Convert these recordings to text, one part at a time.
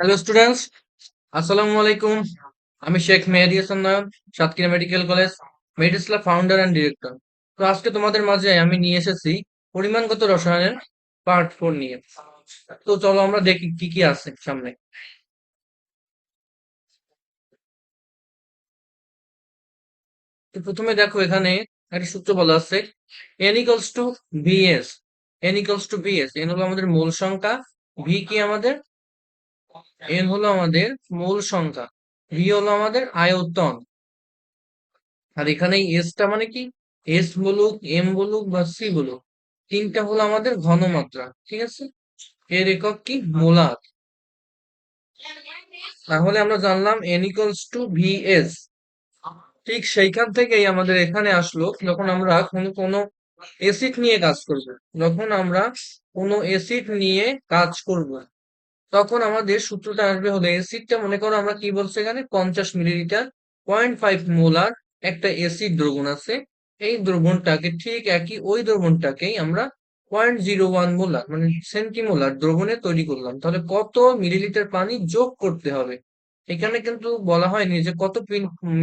Hello students আসসালামু আলাইকুম আমি শেখ মেহেদি হাসান নয়ন সাতক্ষীরা মেডিকেল কলেজ, মেডিসলা ফাউন্ডার অ্যান্ড ডিরেক্টর তো আজকে তোমাদের মাঝে আমি নিয়ে এসেছি পরিমাণগত রসায়নের পার্ট ফোর নিয়ে। তো চলো আমরা দেখি কি কি আছে সামনে। তো প্রথমে দেখো এখানে একটা সূত্র বলা আছে N equals to VS N equals to VS N হলো আমাদের মূল সংখ্যা ভি কি আমাদের? এন হলো আমাদের মূল সংখ্যা ভি হলো আমাদের আয়তন। আর এখানে এসটা মানে কি? এস বলুক এম বলুক বা সি বলুক, তিনটা হলো আমাদের ঘনমাত্রা, ঠিক আছে? এর একক কি? মোলার। তাহলে আমরা জানলাম এন ইকুয়ালস টু ভিএস ঠিক সেইখান থেকেই আমাদের এখানে আসলো যখন আমরা কোনো কোনো এসিড নিয়ে কাজ করব, যখন আমরা কোনো এসিড নিয়ে কাজ করব। তখন আমাদের সূত্রটা আসবে হলো এসিডটা মনে করো আমরা কি বলছি এখানে? পঞ্চাশ মিলিলিটার পয়েন্ট ফাইভ মোলার একটা এসিড দ্রবণ আছে। এই দ্রবণটাকে ঠিক একই, ওই দ্রবণটাকেই আমরা পয়েন্ট জিরো ওয়ান মোলার মানে সেন্টিমোলার দ্রবণে তৈরি করলাম। তাহলে কত মিলিলিটার পানি যোগ করতে হবে? এখানে কিন্তু বলা হয়নি যে কত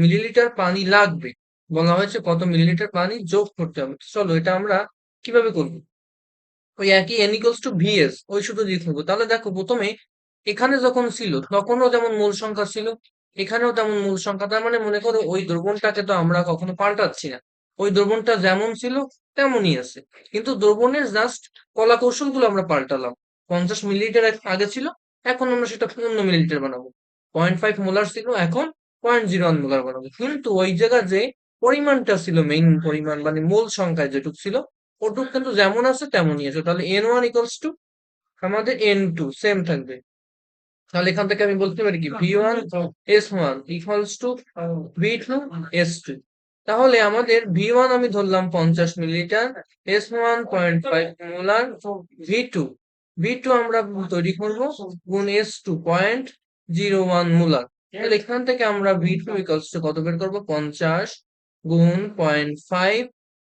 মিলিলিটার পানি লাগবে। বলা হয়েছে কত মিলিলিটার পানি যোগ করতে হবে। চলো এটা আমরা কীভাবে করব? ওই একই এন ইকুয়ালস টু ভিএস ওই সূত্র দিয়ে করব তাহলে দেখো, প্রথমে এখানে যখন ছিল, তখনও যেমন মূল সংখ্যা ছিল, এখানেও তেমন মূল সংখ্যা। তার মানে মনে করো, ওই দ্রবণটাকে তো আমরা কখনো পাল্টাচ্ছি না। ওই দ্রবণটা যেমন ছিল, তেমনই আছে। কিন্তু দ্রবণের জাস্ট কলা কৌশলগুলো আমরা পাল্টালাম। পঞ্চাশ মিলিলিটার আগে ছিল, এখন আমরা সেটা পূর্ণ মিলিলিটার বানাবো। পয়েন্ট ফাইভ মোলার ছিল, এখন পয়েন্ট জিরো ওয়ান মোলার বানাবো। কিন্তু ওই জায়গা যে পরিমাণটা ছিল মেইন পরিমাণ মানে মূল সংখ্যায় যেটুক ছিল ওটুক কিন্তু যেমন আছে তেমনই আছে। তাহলে এন ওয়ান ইকুয়ালস টু আমাদের এন টু সেম থাকবে। তাহলে এখান থেকে আমি বলতে পারি কি? V one S one equals to V two S two তাহলে আমাদের ভি ওয়ান আমি ধরলাম পঞ্চাশ millilitre S one point five molar V two V two আমরা তৈরি করব গুণ S two point zero one molar. তাহলে এখান থেকে আমরা ভি টু ইকুয়ালস টু কত বের করব? পঞ্চাশ গুণ point five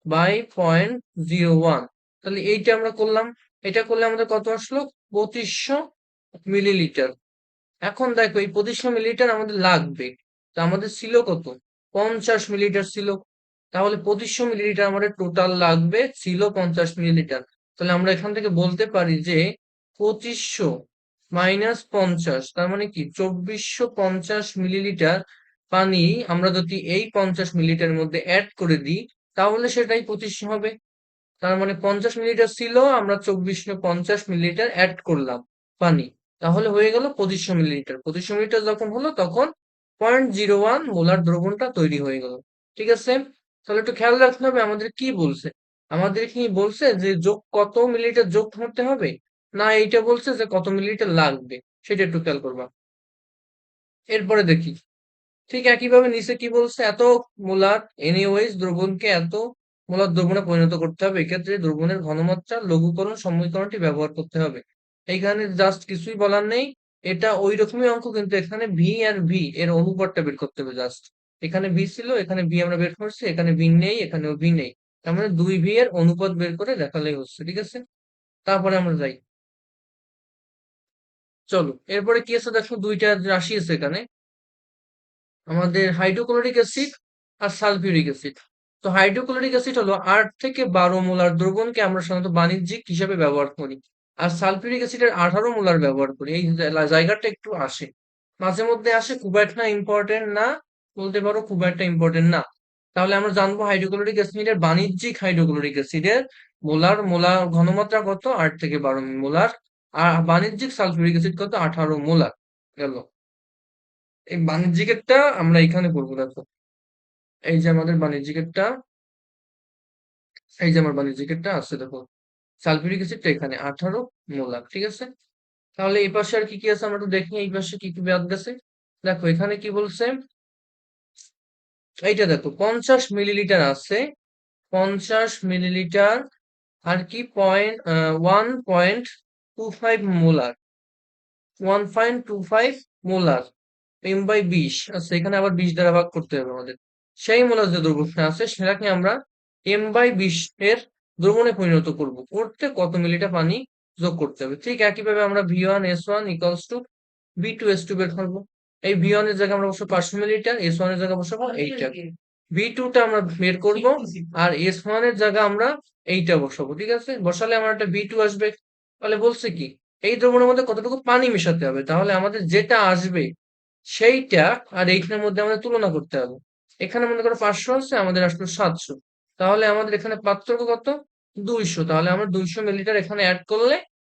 by point zero one তাহলে এইটা আমরা করলাম। এটা করলে আমাদের কত আসলো? পঁচিশশো মিলিলিটার। এখন দেখো, এই পঁচিশশো মিলিলিটার আমাদের লাগবে। তো আমাদের ছিল কত? পঞ্চাশ মিলিলিটার ছিল। তাহলে পঁচিশশো মিলিলিটার আমাদের টোটাল লাগবে, ছিল পঞ্চাশ মিলিলিটার। তাহলে আমরা এখান থেকে বলতে পারি যে পঁচিশশো মাইনাস পঞ্চাশ, তার মানে কি? চব্বিশশো পঞ্চাশ মিলিলিটার পানি আমরা যদি এই পঞ্চাশ মিলিলিটারের মধ্যে অ্যাড করে দিই তাহলে সেটাই পঁচিশশো হবে। তার মানে পঞ্চাশ মিলিলিটার ছিল, আমরা চব্বিশশো পঞ্চাশ মিলিলিটার অ্যাড করলাম পানি। তাহলে হয়ে গেল পঁচিশশো মিলিলিটার। পঁচিশশো মিলিলিটার যখন হলো, তখন পয়েন্ট জিরো ওয়ান মোলার দ্রবণটা তৈরি হয়ে গেল। ঠিক আছে? তাহলে একটু খেয়াল রাখতে হবে আমাদের কি বলছে। আমাদের কি বলছে যে যোগ কত মিলিলিটার যোগ করতে হবে? না, এইটা বলছে যে কত মিলিলিটার লাগবে। সেটা একটু খেয়াল করবা। এরপরে দেখি। ঠিক একইভাবে নিচে কি বলছে? এত মোলার এনিওয়েজ দ্রবণকে এত মোলার দ্রবণে পরিণত করতে হবে। এক্ষেত্রে দ্রবণের ঘনমাত্রা, লঘুকরণ, সমীকরণটি ব্যবহার করতে হবে। এইখানে জাস্ট কিছুই বলার নেই। এটা ওই রকমই অঙ্ক, কিন্তু এখানে ভি আর ভি এর অনুপাতটা বের করতে হবে জাস্ট এখানে ভি ছিল, এখানে ভি আমরা বের করছি, এখানে ভি নেই, এখানেও ভি নেই। তার মানে দুই ভি এর অনুপাত বের করে দেখালেই হচ্ছে, ঠিক আছে? তারপরে আমরা যাই। চলো, এরপরে কি আছে? দেখো দুইটা রাশি আছে এখানে। আমাদের হাইড্রোক্লোরিক অ্যাসিড আর সালফিউরিক অ্যাসিড তো হাইড্রোক্লোরিক অ্যাসিড হলো আট থেকে বারো মোলার দ্রবণকে আমরা সাধারণত বাণিজ্যিক হিসাবে ব্যবহার করি। আর সালফিউরিক অ্যাসিডের আঠারো মোলার ব্যবহার করি। এই জায়গাটা একটু আসে। মাঝে মধ্যে আসে খুব একটা ইম্পর্টেন্ট না, বলতে পারো খুব একটা ইম্পর্টেন্ট না। তাহলে আমরা জানব হাইড্রোক্লোরিক অ্যাসিডের বাণিজ্যিক হাইড্রোক্লোরিক অ্যাসিডের মোলার মোলার ঘনমাত্রা কত? আট থেকে বারো মোলার। আর বাণিজ্যিক সালফিউরিক অ্যাসিড কত? আঠারো মোলার। গেল। এই বাণিজ্যিকেরটা আমরা এখানে করব, দেখো। এই যে আমাদের বাণিজ্যিকেরটা এই যে আমার বাণিজ্যিকেরটা আছে, দেখো। সালফিউরিক অ্যাসিডটা এখানে, আঠারো মোলার, ঠিক আছে? তাহলে এই পাশে আর কি কি আছে আমরা একটু দেখি, এই পাশে কি কি বাদ গেছে? দেখো, এখানে কি বলছে? এইটা দেখো, পঞ্চাশ মিলিলিটার আছে, পঞ্চাশ মিলিলিটার আর কি point one point two five molar, one point two five molar. M by বিশ। আচ্ছা এখানে আবার বিশ দ্বারা ভাগ করতে হবে আমাদের। সেই মোলার যে দ্রবণটা আছে, সেটাকে আমরা এম বাই বিশ এর দ্রবণে পরিণত করব। করতে কত মিলিটার পানি যোগ করতে হবে? ঠিক একইভাবে আমরা V one S one equals to B two S two বের করব। এই ভি ওয়ানের জায়গায় আমরা বসবো পাঁচশো মিলিলিটার এস ওয়ানের জায়গায় বসাবো এইটা। ভি টুটা আমরা বের করব আর এস ওয়ানের জায়গায় আমরা এইটা বসাবো, ঠিক আছে? বসালে আমার একটা ভি টু আসবে। তাহলে বলছে কি, এই দ্রবণের মধ্যে কতটুকু পানি মেশাতে হবে? তাহলে আমাদের যেটা আসবে সেইটা আর এইখানের মধ্যে আমাদের তুলনা করতে হবে। এখানে মনে করো পাঁচশো আছে, আমাদের আসলো সাতশো। তাহলে আমাদের এখানে পার্থক্য কত? দুইশো। তাহলে আমরা দুইশো মিলিটার এখানে অ্যাড করলে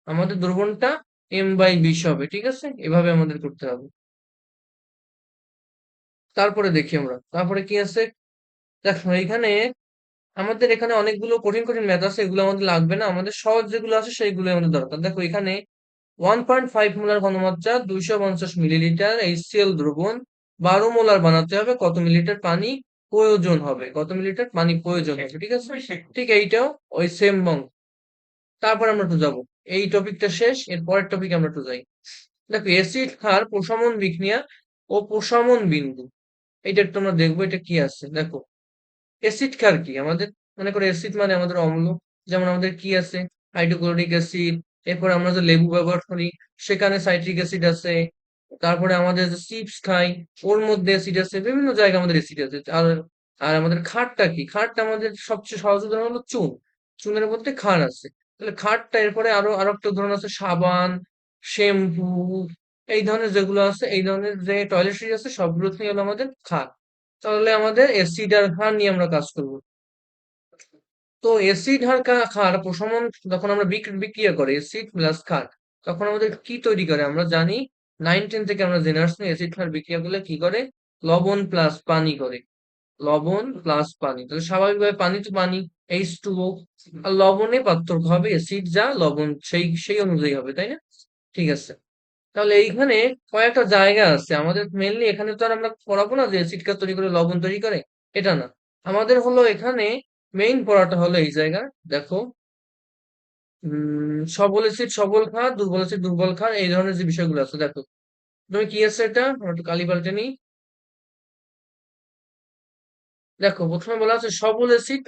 আমাদের দ্রবণটা এম বাই বিশ হবে, ঠিক আছে? এভাবে আমাদের করতে হবে। তারপরে দেখি আমরা। তারপরে কি আছে? দেখো এখানে আমাদের এখানে অনেকগুলো কঠিন কঠিন ম্যাথ আছে, এগুলো আমাদের লাগবে না। আমাদের সহজ যেগুলো আছে সেইগুলো আমাদের দরকার। দেখো, এখানে ওয়ান পয়েন্ট ফাইভ মোলার ঘনমাত্রা দুইশো পঞ্চাশ মিলিলিটার এইচসিএল দ্রবণ। বারো মোলার বানাতে হবে কত মিলিলিটার পানি প্রয়োজন হবে? কত মিলিলিটার পানি প্রয়োজন হবে ঠিক আছে? ঠিক এইটাও ওই সেম বং তারপর আমরা একটু যাব। এই টপিকটা শেষ এর পরের টপিক আমরা একটু যাই। দেখো অ্যাসিড ক্ষার প্রশমন বিক্রিয়া ও প্রশমন বিন্দু। এটা একটু আমরা দেখব এটা কি আছে? দেখো অ্যাসিড ক্ষার কি? আমাদের মনে করো অ্যাসিড মানে আমাদের অম্ল। যেমন আমাদের কি আছে? হাইড্রোক্লোরিক অ্যাসিড এরপর আমরা যে লেবু ব্যবহার করি, সেখানে সাইট্রিক অ্যাসিড আছে, তারপরে আমাদের যে চিপস খাই, ওর মধ্যে অ্যাসিড আছে, বিভিন্ন জায়গায় আমাদের অ্যাসিড আছে। আর আর আমাদের খাটটা কি? খাটটা আমাদের সবচেয়ে সহজ উদাহরণ হলো চুন। চুনের মধ্যে খার আছে। তাহলে খাটটা এরপরে আরও আরও একটা উদাহরণ আছে, সাবান, শ্যাম্পু, এই ধরনের যেগুলো আছে, এই ধরনের যে টয়লেট্রি আছে, সবগুলোতেই হলো আমাদের খার। তাহলে আমাদের অ্যাসিড আর ক্ষার নিয়ে আমরা কাজ করব। তো অ্যাসিড আর ক্ষার প্রশমন যখন আমরা বিক- বিক্রিয়া করি অ্যাসিড প্লাস ক্ষার তখন আমাদের কি তৈরি করে? আমরা জানি নাইন টেন থেকে আমরা জেনে আসছি অ্যাসিড ক্ষার বিক্রিয়া করলে কি করে? লবণ প্লাস পানি করে। লবণ প্লাস পানি। তাহলে স্বাভাবিকভাবে পানি তো পানি এইচ টু ও আর লবণে পার্থক্য হবে অ্যাসিড যা লবণ সেই সেই অনুযায়ী হবে, তাই না? ঠিক আছে। তাহলে এইখানে কয়েকটা জায়গা আছে। আমাদের মেনলি এখানে তো আর আমরা পড়াবো না যে অ্যাসিড ক্ষার তৈরি করে লবণ তৈরি করে, এটা না। আমাদের হলো এখানে মেইন পড়াটা হলো এই জায়গা, দেখো। সবল অ্যাসিড সবল খা দুর্বল অ্যাসিড দুর্বল খা এই ধরনের যে বিষয়গুলো আছে, দেখো। তুমি কি আছে এটা? একটু কালি পাল্টে নিই। দেখো, প্রথমে বলা আছে সবল অ্যাসিড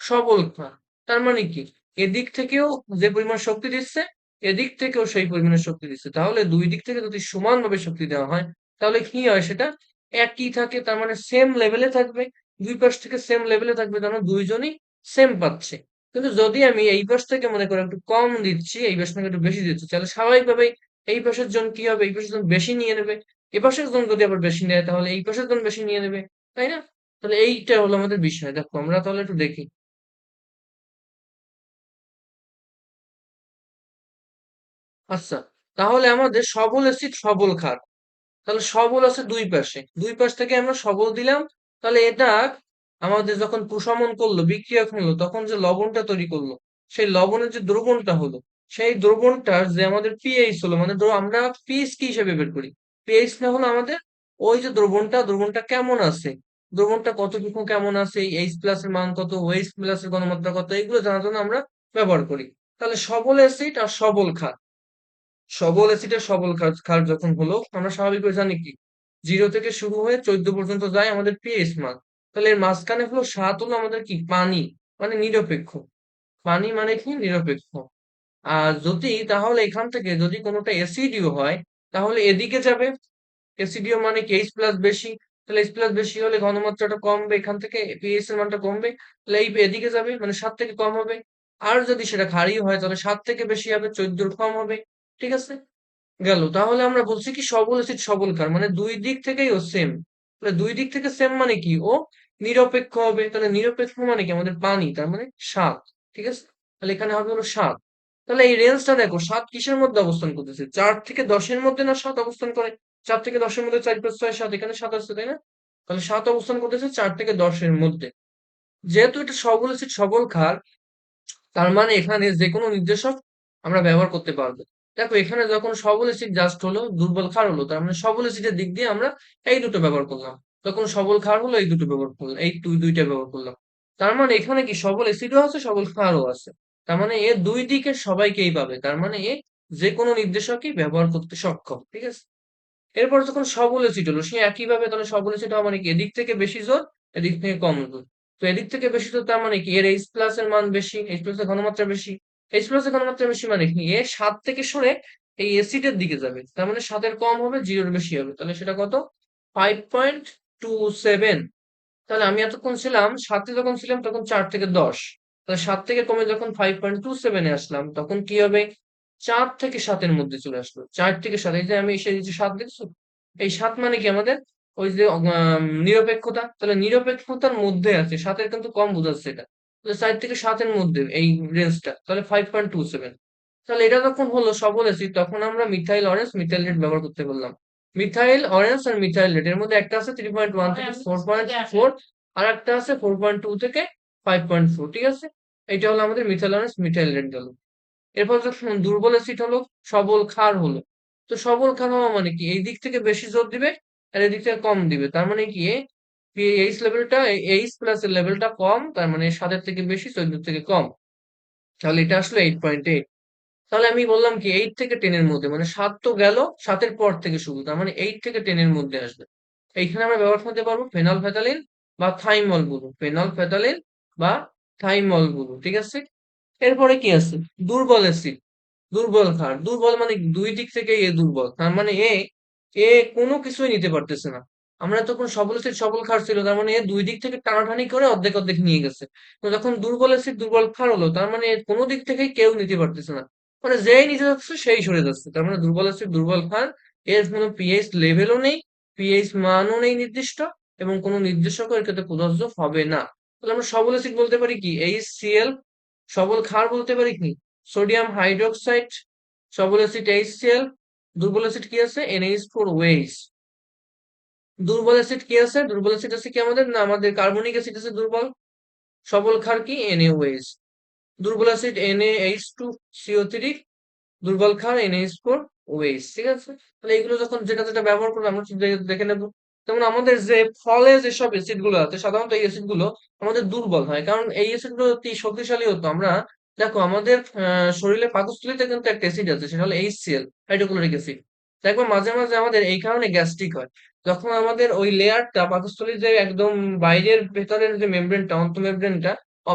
সবল খা তার মানে কি? এদিক থেকেও যে পরিমাণ শক্তি দিচ্ছে, এদিক থেকেও সেই পরিমাণের শক্তি দিচ্ছে। তাহলে দুই দিক থেকে যদি সমানভাবে শক্তি দেওয়া হয়, তাহলে কি হয় সেটা? একই থাকে, তার মানে সেম লেভেলে থাকবে। দুই পাশ থেকে সেম লেভেলে থাকবে, তার মানে দুইজনই সেম পাচ্ছে। কিন্তু যদি আমি এই পাশ থেকে মনে করো একটু কম দিচ্ছি, এই পাশ থেকে একটু বেশি দিচ্ছি, তাহলে স্বাভাবিকভাবেই এই পাশের জন কি হবে? এই পাশের জন বেশি নিয়ে নেবে। এ পাশের জন যদি আবার বেশি নেয়, তাহলে এই পাশের জন বেশি নিয়ে নেবে, তাই না? তাহলে এইটা হলো আমাদের বিষয়। দেখো, আমরা তাহলে একটু দেখি। আচ্ছা তাহলে আমাদের সবল অ্যাসিড সবল ক্ষার তাহলে সবল আছে দুই পাশে। দুই পাশ থেকে আমরা সবল দিলাম তাহলে এটা আমাদের যখন প্রশমন করল বিক্রিয়া হলো তখন যে লবণটা তৈরি করল, সেই লবণের যে দ্রবণটা হলো, সেই দ্রবণটার যে আমাদের পিএইচ হলো মানে আমরা পিএইচ কি হিসেবে বের করি? পিএইচ না হলো আমাদের ওই যে দ্রবণটা দ্রবণটা কেমন আছে? দ্রবণটা কতটুকু কেমন আছে? এইচ প্লাস এর মান কত? ওএইচ প্লাস এর গণমাত্রা কত? এগুলো জানার জন্য আমরা ব্যবহার করি। তাহলে সবল অ্যাসিড আর সবল ক্ষার। সবল অ্যাসিডের সবল ক্ষার যখন হলো, আমরা স্বাভাবিকভাবে জানি কি? জিরো থেকে শুরু হয়ে চোদ্দ পর্যন্ত যায় আমাদের পিএইচ মান তাহলে এর মাঝখানে হলো সাত হলো আমাদের কি? পানি মানে নিরপেক্ষ। পানি মানে কি? নিরপেক্ষ। আর যদি তাহলে এখান থেকে যদি কোনোটা অ্যাসিডিও হয়, তাহলে এদিকে যাবে। অ্যাসিডিও মানে কি? এইচ প্লাস বেশি। তাহলে এইচ প্লাস বেশি হলে ঘনমাত্রাটা কমবে এখান থেকে পিএইচ এর মানটা কমবে। তাহলে এই এদিকে যাবে মানে সাত থেকে কম হবে। আর যদি সেটা ক্ষারীয় হয়, তাহলে সাত থেকে বেশি হবে, চোদ্দোর কম হবে। ঠিক আছে? গেল। তাহলে আমরা বলছি কি সবল অ্যাসিড সবল ক্ষার মানে দুই দিক থেকেই ও সেম তাহলে দুই দিক থেকে সেম মানে কি? ও নিরপেক্ষ হবে। তাহলে নিরপেক্ষ মানে কি? আমাদের পানি, তার মানে সাত। ঠিক আছে? তাহলে এখানে হবে হলো সাত। তাহলে এই রেঞ্জটা দেখো, সাত কিসের মধ্যে অবস্থান করতেছে? চার থেকে দশের মধ্যে না সাত অবস্থান করে? চার থেকে দশের মধ্যে চার প্লাস ছয়, সাত। এখানে সাত আছে, তাই না? তাহলে সাত অবস্থান করতেছে চার থেকে দশের মধ্যে। যেহেতু এটা সবল অ্যাসিড সবল ক্ষার তার মানে এখানে যে কোনো নির্দেশক আমরা ব্যবহার করতে পারব। দেখো, এখানে যখন সবল অ্যাসিড জাস্ট হলো, দুর্বল ক্ষার হলো, তার মানে সবল অ্যাসিডের দিক দিয়ে আমরা এই দুটো ব্যবহার করলাম। তখন সবল ক্ষার হলো, এই দুটো ব্যবহার করলাম, এই দুই, দুইটা ব্যবহার করলাম। তার মানে এখানে কি সবল অ্যাসিডও আছে, সবল ক্ষারও আছে। তার মানে এর দুই দিকের সবাইকেই পাবে তার মানে এ যে কোনো নির্দেশকই ব্যবহার করতে সক্ষম, ঠিক আছে? এরপর যখন সবল অ্যাসিড হলো, সে একইভাবে তাহলে সবল অ্যাসিড হওয়া মানে কি? এদিক থেকে বেশি জোর, এদিক থেকে কম জোর। তো এদিক থেকে বেশি জোর, তার মানে কি? এর এইচ প্লাস এর মান বেশি এইচ প্লাস এর ঘনমাত্রা বেশি। এইচ প্লাস বেশি মানে কি এ সাত থেকে সরে এই অ্যাসিডের দিকে যাবে। তার মানে সাতের কম হবে জিরোর বেশি হবে। তাহলে সেটা কত? ফাইভ পয়েন্ট টু সেভেন তাহলে আমি এতক্ষণ ছিলাম সাতে যখন ছিলাম তখন চার থেকে দশ। তাহলে সাত থেকে কমে যখন ফাইভ পয়েন্ট টু সেভেনে আসলাম তখন কি হবে? চার থেকে সাতের মধ্যে চলে আসলো। চার থেকে সাত এই যে আমি এসে যে সাত দেখছ? এই সাত মানে কি আমাদের? ওই যে আম, নিরপেক্ষতা। তাহলে নিরপেক্ষতার মধ্যে আছে সাতের কিন্তু কম বোঝাচ্ছে এটা। চার থেকে সাতের মধ্যে এই রেঞ্জটা তাহলে ফাইভ পয়েন্ট টু সেভেন তাহলে এটা যখন হলো সবল অ্যাসিড তখন আমরা মিথাইল অরেঞ্জ মিথাইল রেড ব্যবহার করতে বললাম। মিথাইল অরেঞ্জ আর মিথাইল রেড এর মধ্যে একটা আছে থ্রি পয়েন্ট ওয়ান থেকে ফোর পয়েন্ট ফোর আর একটা আছে ফোর পয়েন্ট টু থেকে ফাইভ পয়েন্ট ফোর ঠিক আছে? এটা হলো আমাদের মিথাইল অরেঞ্জ মিথাইল রেড গেল। এরপর যখন দুর্বল অ্যাসিড হলো সবল ক্ষার হলো। তো সবল ক্ষার হওয়া মানে কি? এই দিক থেকে বেশি জোর দিবে আর এই দিক থেকে কম দিবে। তার মানে কি? এইচ লেভেলটা এইচ প্লাস এর লেভেলটা কম, তার মানে সাতের থেকে বেশি চোদ্দ থেকে কম। তাহলে এটা আসলো এইট পয়েন্ট এইট তাহলে আমি বললাম কি এইট থেকে টেন এর মধ্যে মানে সাত তো গেল, সাতের পর থেকে শুরু, তার মানে এইট থেকে টেন এর মধ্যে আসবে। এইখানে আমরা ব্যবহার করতে পারব ফেনল ফেতালিন বা থাইমলগুলো ফেনল ফেতালিন বা থাইমলগুলো ঠিক আছে? এরপরে কি আছে? দুর্বল অ্যাসিড দুর্বল ক্ষার। দুর্বল মানে দুই দিক থেকে এ দুর্বল, তার মানে এ এ কোনো কিছুই নিতে পারতেছে না। আমরা তখন সবল সিট সবল ক্ষার ছিল, তার মানে দুই দিক থেকে টানাটানি করে অর্ধেক অর্ধেক নিয়ে গেছে। তো যখন দুর্বল অ্যাসিড দুর্বল ক্ষার হলো, তার মানে কোনো দিক থেকে কেউ নিতে পারতেছে না। মানে যেই নিতে যাচ্ছে, সেই সরে যাচ্ছে। তার মানে দুর্বল অ্যাসিড দুর্বল ক্ষার এর কোনো পিএইচ লেভেলও নেই পিএইচ মানও নেই নির্দিষ্ট, এবং কোনো নির্দেশক এর ক্ষেত্রে প্রযোজ্য হবে না। তাহলে আমরা সবল অ্যাসিড বলতে পারি কি? এইচসিএল সবল ক্ষার বলতে পারি কি? সোডিয়াম হাইড্রোক্সাইড সবল অ্যাসিড এইচসিএল দুর্বল অ্যাসিড কি আছে? এনএইচ ফোর ওয়েস দুর্বল অ্যাসিড কি আছে? দুর্বল অ্যাসিড আছে কি আমাদের? না, আমাদের কার্বনিক অ্যাসিড আছে দুর্বল। সবল ক্ষার কি? এনএওএইচ দুর্বল acid NH two CO three দুর্বল ক্ষার এনএইচ ফোর ওএইচ ঠিক আছে? তাহলে এগুলো যখন যেটা যেটা ব্যবহার করব আমরা দেখে নেব। যেমন আমাদের যে ফলে যেসব অ্যাসিডগুলো আছে, সাধারণত এই অ্যাসিডগুলো আমাদের দুর্বল হয়। কারণ এই অ্যাসিডগুলো অতি শক্তিশালী হতো। আমরা, দেখো, আমাদের শরীরে পাকস্থলীতে কিন্তু একটা অ্যাসিড আছে, সেটা হলো এইচসিএল হাইড্রোক্লোরিক অ্যাসিড দেখবে মাঝে মাঝে আমাদের এই কারণে গ্যাস্ট্রিক হয়। যখন আমাদের ওই লেয়ারটা পাকস্থলীর যে একদম বাইরের ভেতরের যে মেমব্রেনটা অন্ত মেমব্রেনটা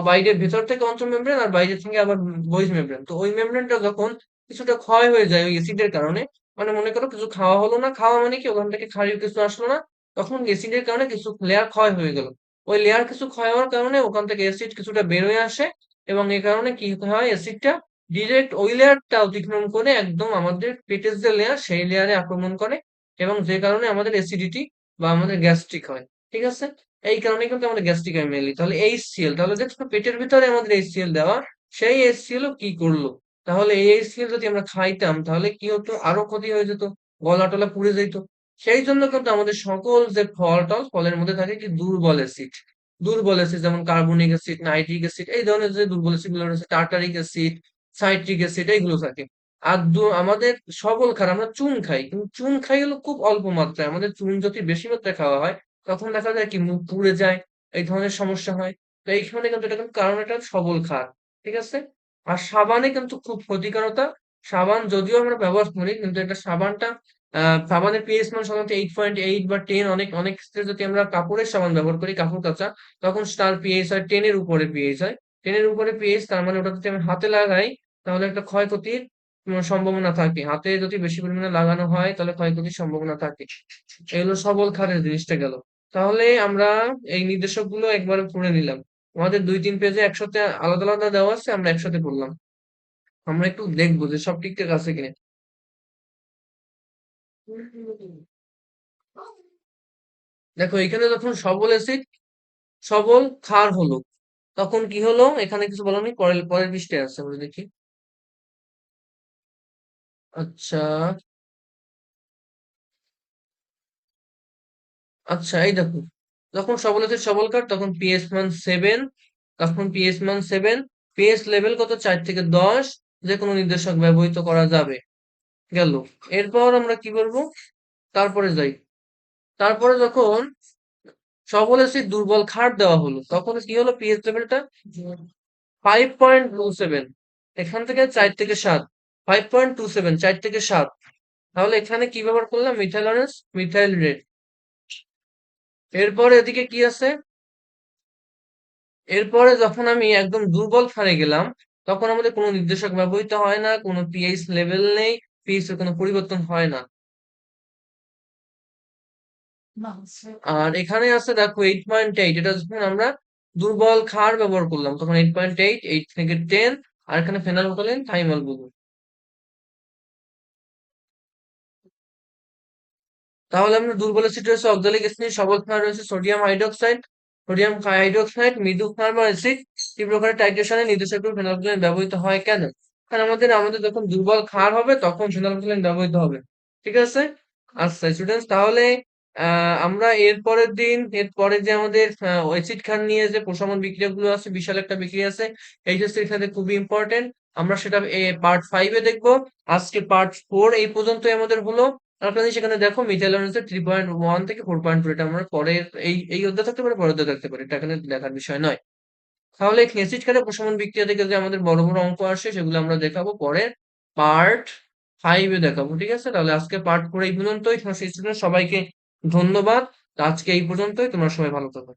বাইরের ভেতর থেকে অন্ত মেমব্রেন আর বাইরে থেকে আবার বহির মেমব্রেন তো ওই মেমব্রেনটা যখন কিছুটা ক্ষয় হয়ে যায় ওই অ্যাসিডের কারণে মানে মনে করো কিছু খাওয়া হলো না, খাওয়া মানে কি ওখান থেকে ক্ষারীয় কিছু আসলো না, তখন অ্যাসিডের কারণে কিছু লেয়ার ক্ষয় হয়ে গেল। ওই লেয়ার কিছু ক্ষয় হওয়ার কারণে ওখান থেকে অ্যাসিড কিছুটা বের হয়ে আসে এবং এই কারণে কি হয় অ্যাসিডটা ডিরেক্ট ওই লেয়ারটা অতিক্রম করে একদম আমাদের পেটের যে লেয়ার সেই লেয়ারে আক্রমণ করে এবং যে কারণে আমাদের অ্যাসিডিটি বা আমাদের গ্যাস্ট্রিক হয়, ঠিক আছে? এই কারণে কিন্তু আমাদের গ্যাস্ট্রিক হয় মেনলি তাহলে এইচসিএল তাহলে দেখছ পেটের ভিতরে আমাদের এইচসিএল দেওয়া, সেই এইচসিএল কি করল? তাহলে এই এইচসিএল যদি আমরা খাইতাম, তাহলে কি হতো? আরও ক্ষতি হয়ে যেত, গলা টলা পুড়ে যেত। সেই জন্য কিন্তু আমাদের সকল যে ফল টল, ফলের মধ্যে থাকে কি দুর্বল অ্যাসিড দুর্বল অ্যাসিড যেমন কার্বনিক অ্যাসিড নাইট্রিক অ্যাসিড এই ধরনের যে দুর্বল অ্যাসিডগুলো রয়েছে টার্টারিক অ্যাসিড সাইট্রিক অ্যাসিড এইগুলো থাকে। আর আমাদের সবল খার, আমরা চুন খাই। কিন্তু চুন খাই হলো খুব অল্প মাত্রায়। আমাদের চুন যদি বেশি মাত্রায় খাওয়া হয়, তখন দেখা যায় কি মুখ পুড়ে যায়, এই ধরনের সমস্যা হয়। তো এইখানে কিন্তু এটা কিন্তু কারণ, এটা সবল খার, ঠিক আছে? আর সাবানে কিন্তু খুব ক্ষতিকারতা সাবান যদিও আমরা ব্যবহার করি, কিন্তু এটা সাবানটা সাবানের পিএইচ মান সাধারণত এইট পয়েন্ট এইট বা টেন অনেক অনেক ক্ষেত্রে যদি আমরা কাপড়ের সাবান ব্যবহার করি, কাপড় কাচা, তখন তার পিএইচ হয় টেনের উপরে পিএইচ হয়। টেনের উপরে পিএইচ তার মানে ওটা যদি আমি হাতে লাগাই তাহলে একটা ক্ষয়ক্ষতির সম্ভাবনা থাকে। হাতে যদি বেশি পরিমাণে লাগানো হয়, তাহলে ক্ষয়ক্ষতির সম্ভাবনা থাকে। এগুলো সবল খারের জিনিসটা গেল। তাহলে আমরা এই নির্দেশকগুলো একবারে পড়ে নিলাম। আমাদের দুই, তিন পেজে একসাথে আলাদা আলাদা দেওয়া আছে, আমরা একসাথে পড়লাম। আমরা একটু দেখব যে সব ঠিকঠাক আছে কিনা। দেখো, এখানে যখন সবল অ্যাসিড সবল ক্ষার হলো, তখন কি হলো? এখানে কিছু বলা নেই, পরের পরের পৃষ্ঠে আছে, আমরা দেখি। আচ্ছা। আচ্ছা এই দেখো। যখন সবল অ্যাসিড সবল ক্ষার তখন পিএস মান সেভেন তখন পিএস মান সেভেন পিএস লেভেল কত? চার থেকে দশ যে কোনো নির্দেশক ব্যবহৃত করা যাবে। গেল। এরপর আমরা কি করব? তারপরে যাই। তারপরে যখন সবল অ্যাসিড দুর্বল ক্ষার দেওয়া হলো, তখন কি হলো? পিএস লেভেলটা ফাইভ পয়েন্ট টু সেভেন এখান থেকে চার থেকে সাত। ফাইভ পয়েন্ট টু সেভেন চার থেকে সাত। তাহলে এখানে কি ব্যবহার করলাম? মিথাইল অরেঞ্জ মিথাইল রেড এরপরে এদিকে কি আছে? এরপরে যখন আমি একদম দুর্বল ক্ষারে গেলাম, তখন আমাদের কোনো নির্দেশক ব্যবহৃত হয় না, কোনো পিএইচ লেভেল নেই পিএইচ এর কোনো পরিবর্তন হয় না। আর এখানে আছে দেখো এইট পয়েন্ট এইট এটা যখন আমরা দুর্বল ক্ষার ব্যবহার করলাম, তখন এইট পয়েন্ট এইট এইট থেকে টেন আর এখানে ফেনালফথলিন থাইমাল বলব তাহলে আমরা দুর্বল অ্যাসিড রয়েছে, অক্সালিক অ্যাসিড, সবল ক্ষার রয়েছে, সোডিয়াম হাইড্রোক্সাইড সোডিয়াম হাইড্রোক্সাইড মৃদু ক্ষার বা অ্যাসিড এই প্রকারের টাইট্রেশনে নির্দেশক ফেনালফথলিন ব্যবহৃত হয় কেন? কারণ আমাদের আমাদের যখন দুর্বল ক্ষার হবে, তখন ফেনালফথলিন ব্যবহৃত হবে। ঠিক আছে? আচ্ছা স্টুডেন্টস তাহলে আমরা এর পরের দিন, এর পরে যে আমাদের অ্যাসিড ক্ষার নিয়ে যে প্রশমন বিক্রিয়াগুলো আছে, বিশাল একটা বিক্রিয়া আছে, এই এইচএসসির এখানে খুবই ইম্পর্টেন্ট আমরা সেটা পার্ট ফাইভে দেখব। আজকে পার্ট ফোর এই পর্যন্তই আমাদের হলো। আপনাদের সেখানে দেখো মিথাইল মিথাইলনের থ্রি পয়েন্ট ওয়ান থেকে ফোর পয়েন্ট টু এটা আমরা পরে এই এই অধ্যায় থাকতে পারে, পরের অধ্যায় থাকতে পারে, এটা এখানে দেখার বিষয় নয়। তাহলে খেসিট ক্ষারের প্রশমন বিক্রিয়া থেকে যে আমাদের বড় বড় অঙ্ক আসে, সেগুলো আমরা দেখাবো পরে পার্ট ফাইভে দেখাবো, ঠিক আছে? তাহলে আজকে পার্ট ফোর এই পর্যন্তই সবাইকে ধন্যবাদ। আজকে এই পর্যন্তই, তোমরা সবাই ভালো থাকো।